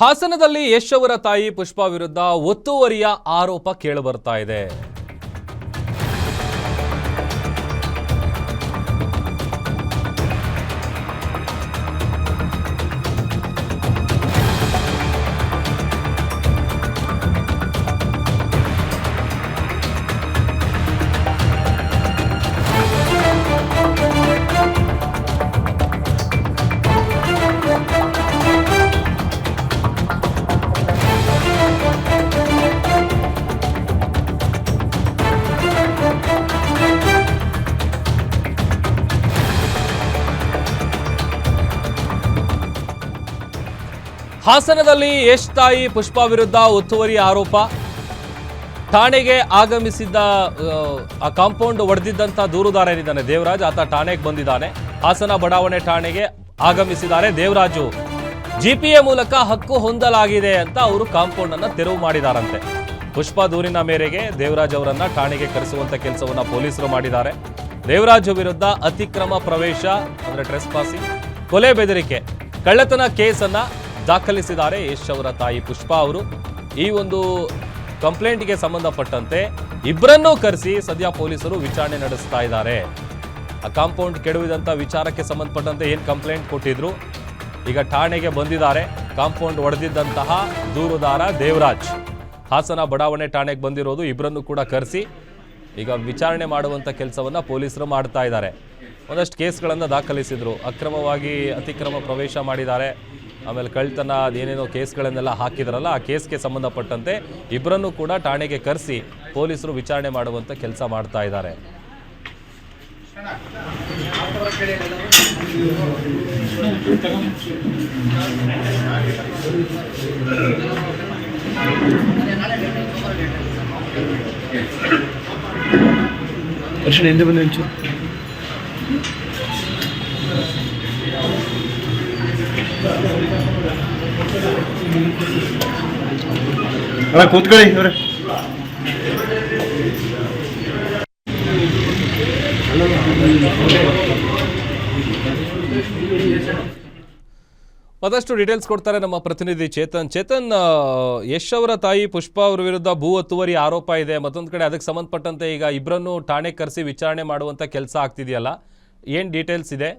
ಹಾಸನದಲ್ಲಿ ಯಶ್ ಅವರ ತಾಯಿ ಪುಷ್ಪಾ ವಿರುದ್ಧ ಒತ್ತುವರಿಯ ಆರೋಪ ಕೇಳಿಬರ್ತಾ ಇದೆ. ಹಾಸನದಲ್ಲಿ ಯಶ್ ತಾಯಿ ಪುಷ್ಪ ವಿರುದ್ಧ ಒತ್ತುವರಿ ಆರೋಪ. ಠಾಣೆಗೆ ಆಗಮಿಸಿದ್ದ ಆ, ಕಾಂಪೌಂಡ್ ಒಡೆದಿದ್ದಂಥ ದೂರುದಾರ ಏನಿದ್ದಾನೆ ದೇವರಾಜ್. ಆತ ಠಾಣೆಗೆ ಬಂದಿದ್ದಾನೆ. ಹಾಸನ ಬಡಾವಣೆ ಠಾಣೆಗೆ ಆಗಮಿಸಿದ್ದಾರೆ ದೇವರಾಜು. ಜಿಪಿಎ ಮೂಲಕ ಹಕ್ಕು ಹೊಂದಲಾಗಿದೆ ಅಂತ ಅವರು ಕಾಂಪೌಂಡ್ ಅನ್ನ ತೆರವು ಮಾಡಿದಾರಂತೆ. ಪುಷ್ಪ ದೂರಿನ ಮೇರೆಗೆ ದೇವರಾಜ್ ಅವರನ್ನ ಠಾಣೆಗೆ ಕರೆಸುವಂತ ಕೆಲಸವನ್ನ ಪೊಲೀಸರು ಮಾಡಿದ್ದಾರೆ. ದೇವರಾಜು ವಿರುದ್ಧ ಅತಿಕ್ರಮ ಪ್ರವೇಶ ಅಂದ್ರೆ ಟ್ರೆಸ್ ಪಾಸಿಂಗ್ ಕೊಲೆ ಬೆದರಿಕೆ ಕಳ್ಳತನ ಕೇಸನ್ನ ದಾಖಲಿಸಿದ್ದಾರೆ ಯಶ್ ಅವರ ತಾಯಿ ಪುಷ್ಪಾ ಅವರು. ಈ ಒಂದು ಕಂಪ್ಲೇಂಟ್ಗೆ ಸಂಬಂಧಪಟ್ಟಂತೆ ಇಬ್ಬರನ್ನೂ ಕರೆಸಿ ಸದ್ಯ ಪೊಲೀಸರು ವಿಚಾರಣೆ ನಡೆಸ್ತಾ ಇದ್ದಾರೆ. ಆ ಕಾಂಪೌಂಡ್ ಕೆಡವಿದಂಥ ವಿಚಾರಕ್ಕೆ ಸಂಬಂಧಪಟ್ಟಂತೆ ಏನು ಕಂಪ್ಲೇಂಟ್ ಕೊಟ್ಟಿದ್ರು? ಈಗ ಠಾಣೆಗೆ ಬಂದಿದ್ದಾರೆ. ಕಾಂಪೌಂಡ್ ಒಡೆದಿದ್ದಂತಹ ದೂರುದಾರ ದೇವರಾಜ್. ಹಾಸನ ಬಡಾವಣೆ ಠಾಣೆಗೆ ಬಂದಿರೋದು ಇಬ್ಬರನ್ನು ಕೂಡ ಕರೆಸಿ ಈಗ ವಿಚಾರಣೆ ಮಾಡುವಂಥ ಕೆಲಸವನ್ನು ಪೊಲೀಸರು ಮಾಡ್ತಾ ಇದ್ದಾರೆ. ಒಂದಷ್ಟು ಕೇಸ್ಗಳನ್ನು ದಾಖಲಿಸಿದರು. ಅಕ್ರಮವಾಗಿ ಅತಿಕ್ರಮ ಪ್ರವೇಶ ಮಾಡಿದ್ದಾರೆ. ಆಮೇಲೆ ಕಳ್ತನ ಅದೇನೇನೋ ಕೇಸ್ಗಳನ್ನೆಲ್ಲ ಹಾಕಿದ್ರಲ್ಲ, ಆ ಕೇಸ್ಗೆ ಸಂಬಂಧಪಟ್ಟಂತೆ ಇಬ್ಬರನ್ನು ಕೂಡ ಠಾಣೆಗೆ ಕರೆಸಿ ಪೊಲೀಸರು ವಿಚಾರಣೆ ಮಾಡುವಂಥ ಕೆಲಸ ಮಾಡ್ತಾ ಇದ್ದಾರೆ. ಹಿಂದೆ ಬಂದು ಅಣ್ಣ ಕೂತ್ಕೊಳ್ಳಿ ಇವ್ರೆ. ಮತ್ತಷ್ಟು ಡೀಟೇಲ್ಸ್ ಕೊಡ್ತಾರೆ ನಮ್ಮ ಪ್ರತಿನಿಧಿ ಚೇತನ್. ಚೇತನ್ ಯಶ್ ಅವರ ತಾಯಿ ಪುಷ್ಪಾ ಅವರ ವಿರುದ್ಧ ಭೂ ಒತ್ತುವರಿ ಆರೋಪ ಇದೆ. ಮತ್ತೊಂದು ಕಡೆ ಅದಕ್ಕೆ ಸಂಬಂಧಪಟ್ಟಂತೆ ಈಗ ಇಬ್ಬರನ್ನು ಠಾಣೆ ಕರೆಸಿ ವಿಚಾರಣೆ ಮಾಡುವಂತ ಕೆಲಸ ಆಗ್ತಿದೆಯಲ್ಲ? ಏನು ಡೀಟೇಲ್ಸ್ ಇದೆ?